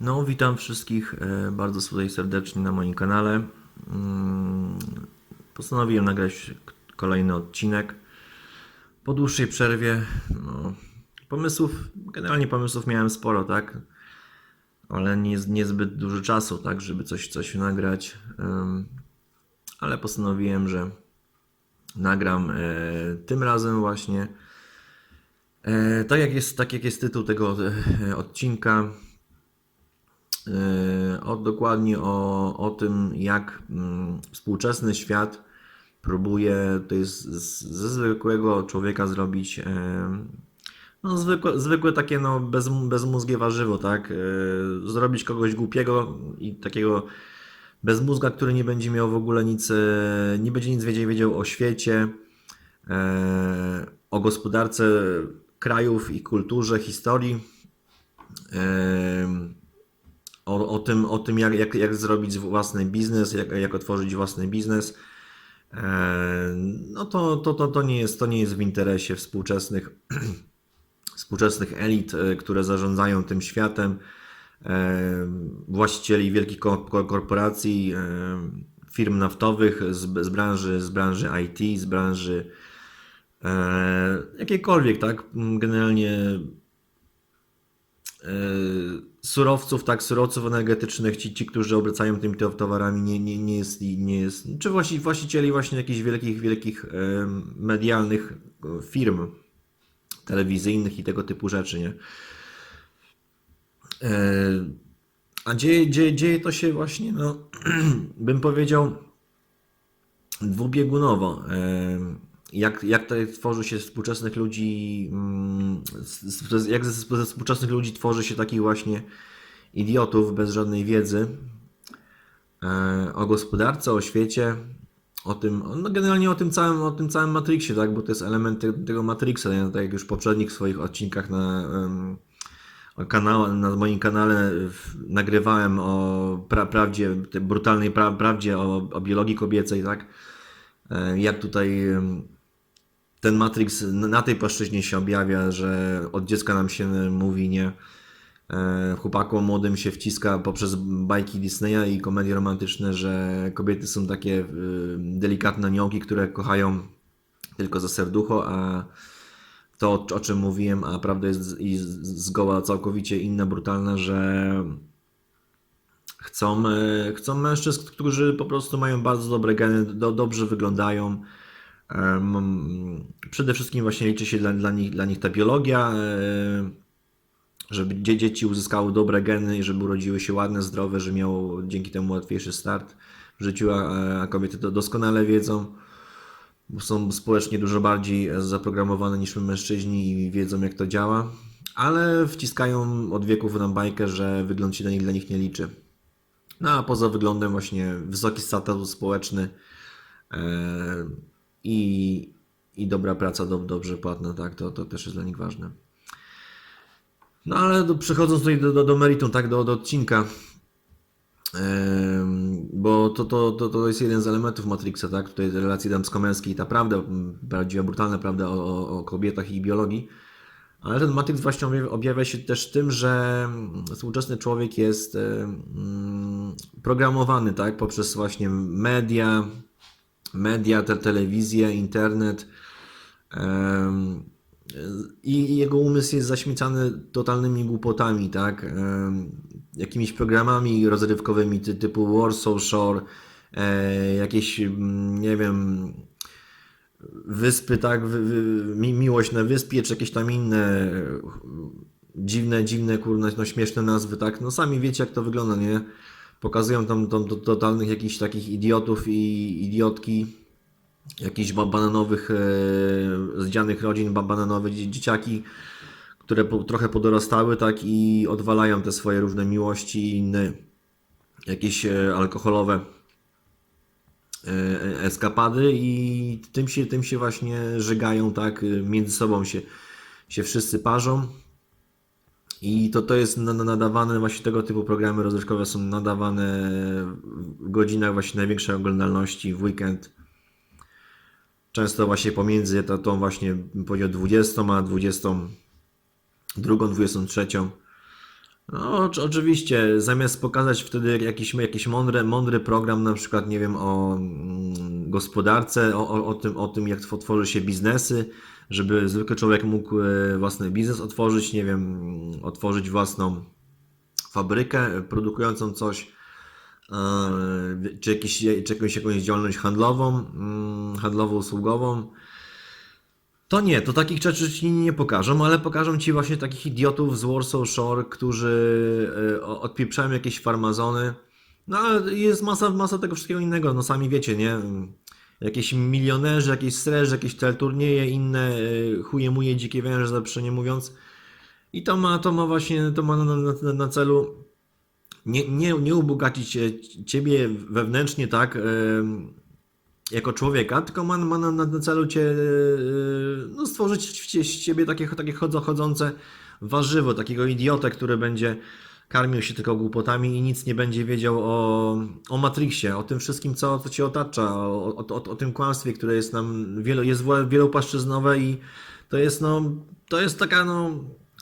No, witam wszystkich e, bardzo tutaj serdecznie na moim kanale. Mm, Postanowiłem nagrać kolejny odcinek. Po dłuższej przerwie, no, pomysłów, generalnie pomysłów miałem sporo, tak? Ale nie, niezbyt dużo czasu, tak, żeby coś, coś nagrać. Ale postanowiłem, że nagram e, tym razem właśnie. E, tak jak jest, tak jak jest tytuł tego odcinka, o, dokładnie o, o tym, jak mm, współczesny świat próbuje to jest ze zwykłego człowieka zrobić e, no, zwykłe, zwykłe takie no, bez, bezmózgie warzywo, tak? E, Zrobić kogoś głupiego i takiego bez mózga, który nie będzie miał w ogóle nic, nie będzie nic wiedział, wiedział o świecie, o gospodarce krajów i kulturze, historii. O, o tym, o tym jak, jak, jak zrobić własny biznes, jak, jak otworzyć własny biznes, e, no to, to, to, to, nie jest, to nie jest w interesie współczesnych, współczesnych elit, e, które zarządzają tym światem, e, właścicieli wielkich ko- ko- korporacji, firm naftowych z, z, branży, z branży IT, z branży jakiejkolwiek, tak? Generalnie surowców, tak, surowców energetycznych, ci, ci którzy obracają tymi to- towarami, nie, nie, nie jest, nie jest, czy właści, właścicieli właśnie jakichś wielkich, wielkich e, medialnych firm telewizyjnych i tego typu rzeczy, nie? E, a dzieje, dzieje, dzieje to się właśnie, no, bym powiedział, dwubiegunowo. Jak, jak tutaj tworzy się współczesnych ludzi, mm, jak ze ze współczesnych ludzi tworzy się takich właśnie idiotów bez żadnej wiedzy e, o gospodarce, o świecie, o tym, no generalnie o tym całym, o tym całym Matrixie, tak, bo to jest element te- tego Matrixa, nie? tak jak już w poprzednich swoich odcinkach na, kanał, na moim kanale nagrywałem o pra, prawdzie, brutalnej pra, prawdzie o, o biologii kobiecej, tak, E, jak tutaj ten Matrix na tej płaszczyźnie się objawia, że od dziecka nam się mówi, nie, e, chłopakom młodym się wciska poprzez bajki Disneya i komedie romantyczne, że kobiety są takie y, delikatne niołki, które kochają tylko za serducho, a to, o czym mówiłem, a prawda jest i zgoła całkowicie inna, brutalna, że chcą, e, chcą mężczyzn, którzy po prostu mają bardzo dobre geny, do, dobrze wyglądają. Przede wszystkim właśnie liczy się dla, dla, nich, dla nich ta biologia, e, żeby dzie- dzieci uzyskały dobre geny i żeby urodziły się ładne, zdrowe, że miało dzięki temu łatwiejszy start w życiu, a, kobiety to doskonale wiedzą, są społecznie dużo bardziej zaprogramowane niż my mężczyźni i wiedzą jak to działa, ale wciskają od wieków nam bajkę, że wygląd się dla nich, dla nich nie liczy. No a poza wyglądem właśnie wysoki status społeczny e, i, i dobra praca, dob- dobrze płatna, tak, to, to też jest dla nich ważne. No ale do, przechodząc tutaj do, do, do meritum, tak, do, do odcinka, bo to, to, to, to jest jeden z elementów Matrixa, tak, tutaj relacji damsko-męskiej, ta prawda, prawdziwa, brutalna prawda o, o, kobietach i biologii, ale ten Matrix właśnie objawia, się też tym, że współczesny człowiek jest programowany, tak, poprzez właśnie media, media, te, telewizję, internet, I jego umysł jest zaśmiecany totalnymi głupotami, tak? Jakimiś programami rozrywkowymi ty, typu Warsaw Shore, jakieś, mm, nie wiem, wyspy, tak? Miłość na wyspie, czy jakieś tam inne e, dziwne, dziwne, kurne, no śmieszne nazwy, tak? No sami wiecie, jak to wygląda, nie? Pokazują tam, tam to- totalnych jakichś takich idiotów i idiotki, jakichś ba- bananowych, e, zdzianych rodzin, ba- bananowe dzie- dzieciaki, które po, trochę podorastały, tak, i odwalają te swoje różne miłości i inne jakieś e, alkoholowe e, eskapady i tym się, tym się właśnie żygają, tak, e, między sobą się, się wszyscy parzą. I to, to jest na- na- nadawane, właśnie tego typu programy rozrywkowe są nadawane w godzinach właśnie największej oglądalności w weekend. Często właśnie pomiędzy tą, tą właśnie powiedział 20 a 22, 23. No, oczy- oczywiście, zamiast pokazać wtedy jakiś, jakiś mądry, mądry program, na przykład, nie wiem, o gospodarce, o, o, o tym, o tym, jak tw- tworzy się biznesy, żeby zwykły człowiek mógł e, własny biznes otworzyć, nie wiem, otworzyć własną fabrykę produkującą coś, e, czy, jakiś, czy jakąś, jakąś działalność handlową, mm, handlowo-usługową. To nie, to takich rzeczy ci nie pokażą, ale pokażą ci właśnie takich idiotów z Warsaw Shore, którzy e, odpieprzają jakieś farmazony. No ale jest masa, masa tego wszystkiego innego, no sami wiecie, nie? Jakieś milionerzy, jakieś streże, jakieś teleturnieje, inne e, chuje muje, dzikie węże, za nie mówiąc. I to ma, to ma właśnie, to ma na, na, na celu nie, nie, nie ubogacić e, ciebie wewnętrznie, tak? em, jako człowieka, tylko ma, ma na, na celu cię, yy, no, stworzyć w ciebie takie, takie chodzące warzywo, takiego idiotę, który będzie karmił się tylko głupotami i nic nie będzie wiedział o, o Matrixie, o tym wszystkim, co, co cię otacza, o, o, o, o tym kłamstwie, które jest nam wielo, jest wielopłaszczyznowe i to jest, no, to jest taka, no,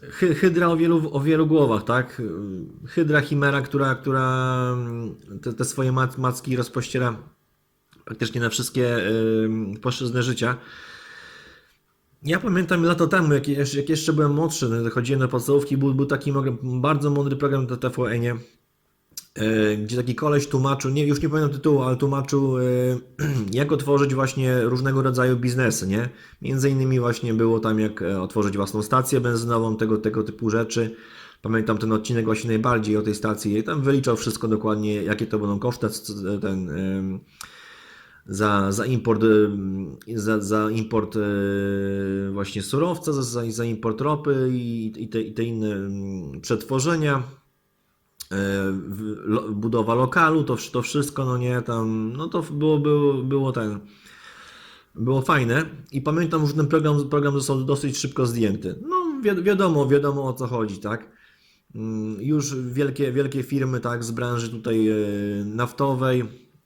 hy, hydra o wielu, o wielu głowach, tak? Hydra chimera, która, która te, te swoje mac, macki rozpościera praktycznie na wszystkie płaszczyzny życia. Ja pamiętam lata temu, jak, jak jeszcze byłem młodszy, no, chodziłem do podstawówki, był, był taki bardzo mądry program na TVN-ie, y, gdzie taki koleś tłumaczył, nie, już nie pamiętam tytułu, ale tłumaczył, y, jak otworzyć właśnie różnego rodzaju biznesy, nie? Między innymi właśnie było tam, jak e, otworzyć własną stację benzynową, tego, tego typu rzeczy. Pamiętam ten odcinek właśnie najbardziej o tej stacji i tam wyliczał wszystko dokładnie, jakie to będą koszty, c- ten... za, za import, ym, za, za import yy, właśnie surowca, za, za, import ropy i, i, te, i te inne ym, przetworzenia, lo, budowa lokalu, to, to wszystko, no nie, tam, no to było, było, było ten, było fajne i pamiętam, że ten program, program został dosyć szybko zdjęty. No wi wiadomo, wiadomo o co chodzi, tak? Mm, Już wielkie, wielkie firmy tak, z branży tutaj e, naftowej,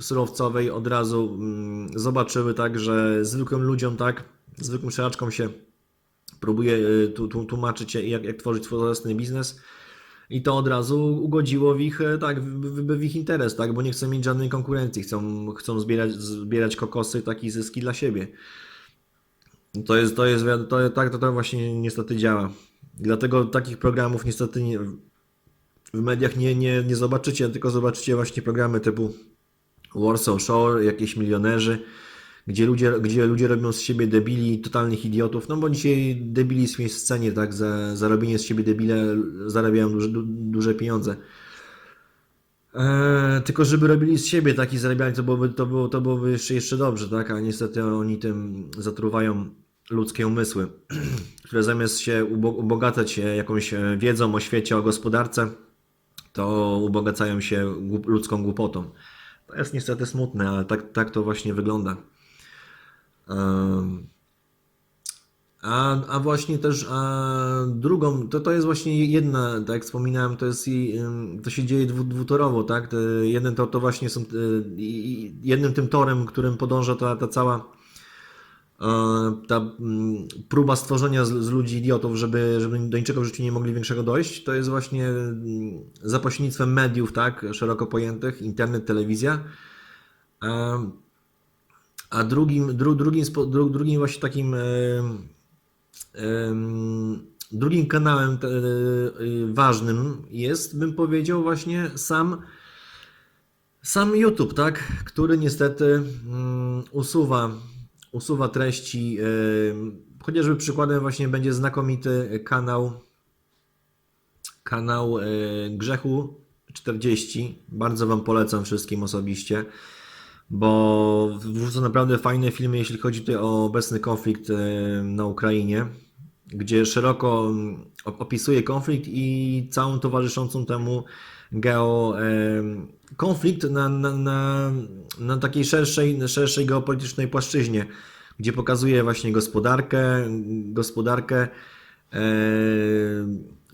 surowcowej od razu mm, zobaczyły tak, że zwykłym ludziom, tak, zwykłym szaraczkom się próbuje tu, tłumaczyć, jak, jak tworzyć własny biznes. I to od razu ugodziło w ich, e, tak, w, w, ich interes, tak, bo nie chcą mieć żadnej konkurencji, chcą, chcą zbierać, zbierać kokosy, takie zyski dla siebie. To jest, to jest, to, tak to, to właśnie niestety działa. Dlatego takich programów niestety nie, w mediach nie, nie, nie zobaczycie, tylko zobaczycie właśnie programy typu Warsaw Shore, jakieś milionerzy, gdzie ludzie, gdzie ludzie robią z siebie debili, totalnych idiotów, no bo dzisiaj debili są w scenie, tak, za, za robienie z siebie debile zarabiają duże, du, duże pieniądze. Eee, tylko żeby robili z siebie taki zarabiali, to byłoby, to było, to byłoby jeszcze, jeszcze dobrze, tak? A niestety oni tym zatruwają ludzkie umysły, które zamiast się ubo- ubogacać się jakąś e, wiedzą o świecie, o gospodarce, to ubogacają się ludzką głupotą. To jest niestety smutne, ale tak, tak to właśnie wygląda. A, a właśnie też a drugą, to, to jest właśnie jedna, tak jak wspominałem, to jest to się dzieje dwu, dwutorowo, tak? Jeden to, to właśnie są i jednym tym torem, którym podąża ta, ta cała e, ta mm, próba stworzenia z, ludzi idiotów, żeby, żeby do niczego w życiu nie mogli większego dojść, to jest właśnie mm, za pośrednictwem mediów, tak? Szeroko pojętych, internet, telewizja. A, a drugim, dru, drugim, dru, drugim właśnie takim Em, Drugim kanałem te, ważnym jest, bym powiedział, właśnie sam, sam YouTube, tak? Który niestety mm, usuwa, usuwa treści. Chociażby przykładem właśnie będzie znakomity kanał, kanał e, Grzechu 40. Bardzo Wam polecam wszystkim osobiście bo wrzuca naprawdę fajne filmy, jeśli chodzi tutaj o obecny konflikt e, na Ukrainie, gdzie szeroko op- opisuje konflikt i całą towarzyszącą temu geo konflikt na, na, na, na takiej szerszej, szerszej geopolitycznej płaszczyźnie, gdzie pokazuje właśnie gospodarkę, gospodarkę e,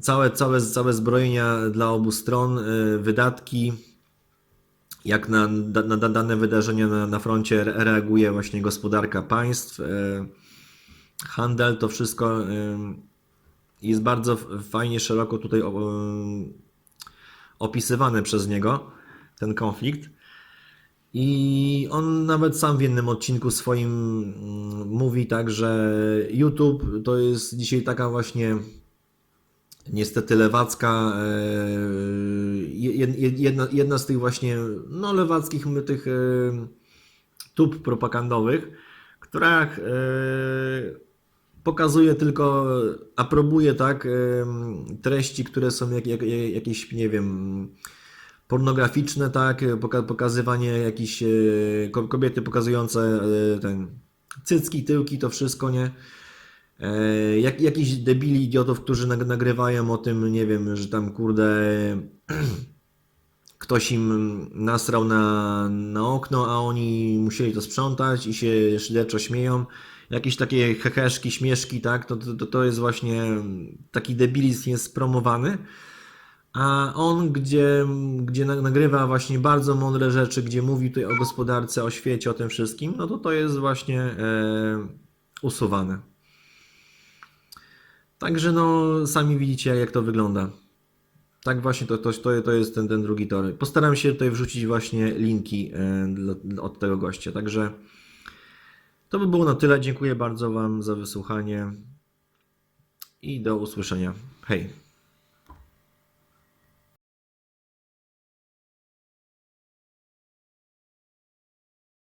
całe, całe, całe zbrojenia dla obu stron, e, wydatki, jak na, na, na dane wydarzenia na, na froncie re- reaguje właśnie gospodarka państw, e, handel, to wszystko. e, jest bardzo fajnie, szeroko tutaj o- opisywany przez niego ten konflikt. I on nawet sam w jednym odcinku swoim mm, mówi tak, że YouTube to jest dzisiaj taka właśnie niestety lewacka, e, jed- jed- jedna, jedna z tych właśnie no, lewackich tych e, tub propagandowych, która e, pokazuje tylko, aprobuje tak treści, które są jak, jak, jakieś, nie wiem, pornograficzne, tak, poka pokazywanie jakichś e, ko- kobiety pokazujące e, ten cycki, tyłki, to wszystko, nie? E, jak, jakiś debili idiotów, którzy nag nagrywają o tym, nie wiem, że tam kurde ktoś im nasrał na, na okno, a oni musieli to sprzątać i się szyderczo śmieją. Jakieś takie heheszki, śmieszki, tak, to, to, to jest właśnie taki debilizm jest promowany. A on, gdzie, gdzie na- nagrywa właśnie bardzo mądre rzeczy, gdzie mówi tutaj o gospodarce, o świecie, o tym wszystkim, no to to jest właśnie e, usuwane. Także no, sami widzicie, jak to wygląda. Tak właśnie to, to, to, jest ten, ten drugi tor. Postaram się tutaj wrzucić właśnie linki e, od tego gościa. Także to by było na tyle. Dziękuję bardzo Wam za wysłuchanie i do usłyszenia. Hej.